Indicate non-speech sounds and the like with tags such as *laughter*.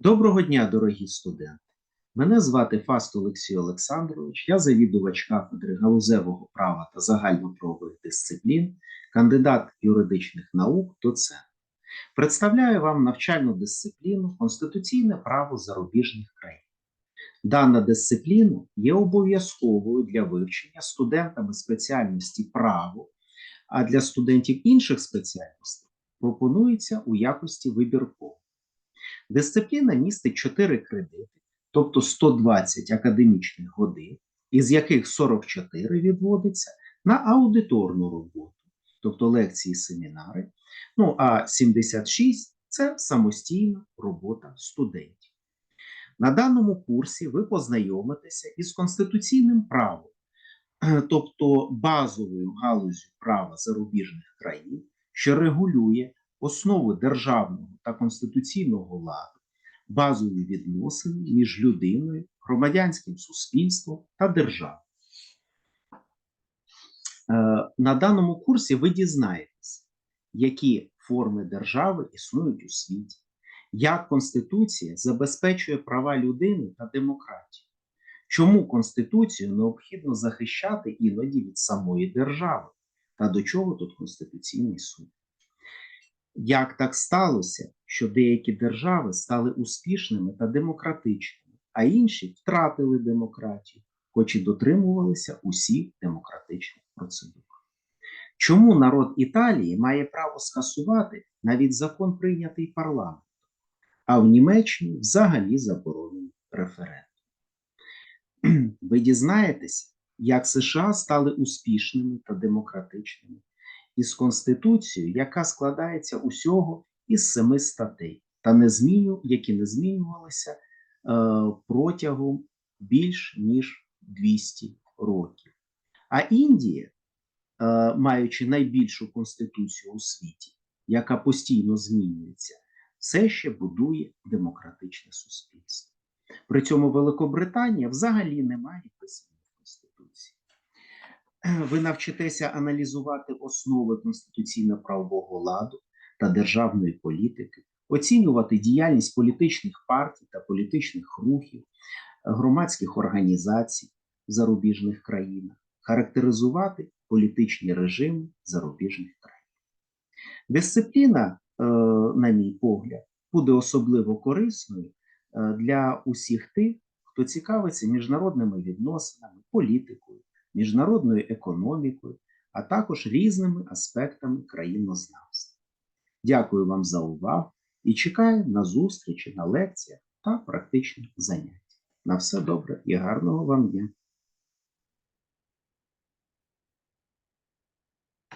Доброго дня, дорогі студенти! Мене звати Фаст Олексій Олександрович, я завідувач кафедри галузевого права та загальноправових дисциплін, кандидат юридичних наук, доцент. Представляю вам навчальну дисципліну Конституційне право зарубіжних країн. Дана дисципліна є обов'язковою для вивчення студентами спеціальності право, а для студентів інших спеціальностей пропонується у якості вибіркової. Дисципліна містить 4 кредити, тобто 120 академічних годин, із яких 44 відводиться на аудиторну роботу, тобто лекції, семінари. Ну а 76 це самостійна робота студентів. На даному курсі ви познайомитеся із конституційним правом, тобто базовою галузю права зарубіжних країн, що регулює основи державного та конституційного ладу, базові відносини між людиною, громадянським суспільством та державою. Е, На даному курсі ви дізнаєтесь, які форми держави існують у світі, як Конституція забезпечує права людини та демократію, чому Конституцію необхідно захищати іноді від самої держави, та до чого тут Конституційний суд. Як так сталося, що деякі держави стали успішними та демократичними, а інші втратили демократію, хоч і дотримувалися усіх демократичних процедур? Чому народ Італії має право скасувати навіть закон, прийнятий парламентом, а в Німеччині взагалі заборонений референдум? *clears throat* Ви дізнаєтеся, як США стали успішними та демократичними із Конституцією, яка складається усього із семи статей, та не зміню, які не змінювалися е, протягом більш ніж 200 років. А Індія, е, маючи найбільшу конституцію у світі, яка постійно змінюється, все ще будує демократичне суспільство. При цьому Великобританія взагалі не має *clears throat* ви навчитеся аналізувати основи конституційно-правового ладу та державної політики, оцінювати діяльність політичних партій та політичних рухів, громадських організацій в зарубіжних країнах, характеризувати політичні режими зарубіжних країн. Дисципліна, е, на мій погляд, буде особливо корисною е, для усіх тих, хто цікавиться міжнародними відносинами, політикою міжнародною економікою, а також різними аспектами країнознавства. Дякую вам за увагу і чекаю на зустрічі, на лекціях та практичних занять. На все добре і гарного вам дня!